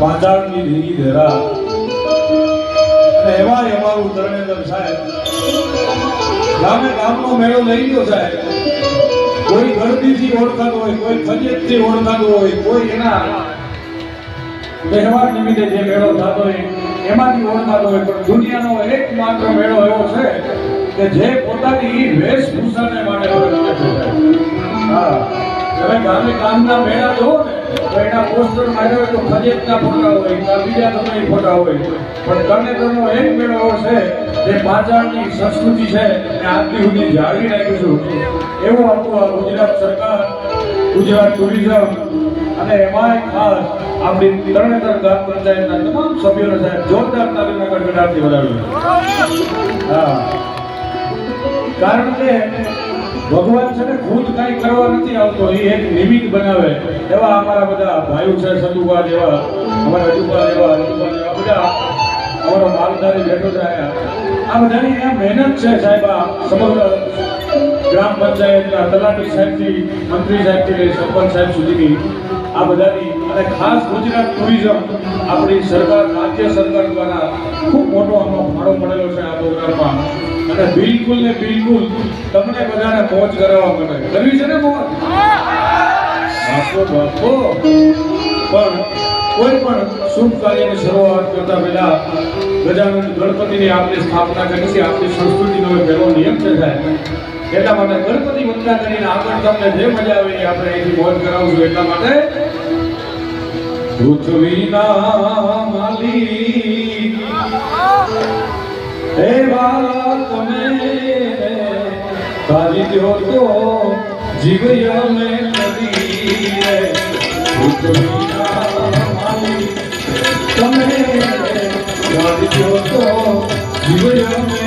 પાંચાળની ઢીંગી ધરા. એવા અમારું ધર્મેન્દ્ર ગામે ગામનો મેળો લઈ ગયો સાહેબ. કોઈ ગરબીથી ઓળખાતો હોય, કોઈ ફરિયતથી ઓળખાતો હોય, કોઈ એના તહેવાર નિમિત્તે જે મેળો થતો હોય, એમાંથી ઓળખાતો હોય. પણ દુનિયાનો એકમાત્ર મેળો એવો છે કે જે પોતાની વેશભૂષાને ગામે ગામના મેળા ને તો એના પોસ્ટર માર્યો તો ફરિયતના ફોટા હોય કે બીજા તમે ફોટા હોય. પણ તરણેતરનો એક મેળો છે જે પાછળની સંસ્કૃતિ છે, એ આજથી સુધી જાળવી રાખીશું એવું આપણું ગુજરાત સરકાર, ગુજરાત ટુરિઝમ અને એમાંય ખાસ આપણી તરણેતર ગ્રામ પંચાયતના તમામ સભ્યોને સાહેબ જોરદાર તાલીમના ગડગડાટથી વધાવ્યું હા. કારણ કે ભગવાન છે ને ખુદ કાંઈ કરવા નથી આવતો એ એક નિમિત્ત બનાવે એવા અમારા બધા ભાઈઓ છે સદુભા જેવા, અમારા અજુભા જેવા રજુભા જેવા બધા અમારો માલધારી બેઠો અહીંયા. આ બધાની આ મહેનત છે સાહેબ, આ સમગ્ર ગ્રામ પંચાયતના તલાટી સાહેબથી, મંત્રી સાહેબથી લઈ સરપંચ સાહેબ સુધીની આ બધાની અને ખાસ ગુજરાત ટુરિઝમ આપણી સરકાર, રાજ્ય સરકાર અને બિલકુલ ને બિલકુલ તમને બધાને પહોંચ કરાવવા માટે. કરવી છે ને મોજ બાપો બાપો. પણ કોઈ પણ શુભ કાર્યની શરૂઆત કરતા પહેલા ગજાનંદ ગણપતિની આપણે સ્થાપના કરી છે. આપણી સંસ્કૃતિનો પહેલો નિયમ છે સાહેબ. એટલા માટે ગણપતિ વંદના કરીને આગળ તમને જે મજા આવે એ આપણે અહીંથી મોજ કરાવશું. એટલા માટે પૃથ્વીના હે વાલા તમે તારી દ્યો તો જીવ્યા મે કદી રે તમે તારી તો જીવ્યા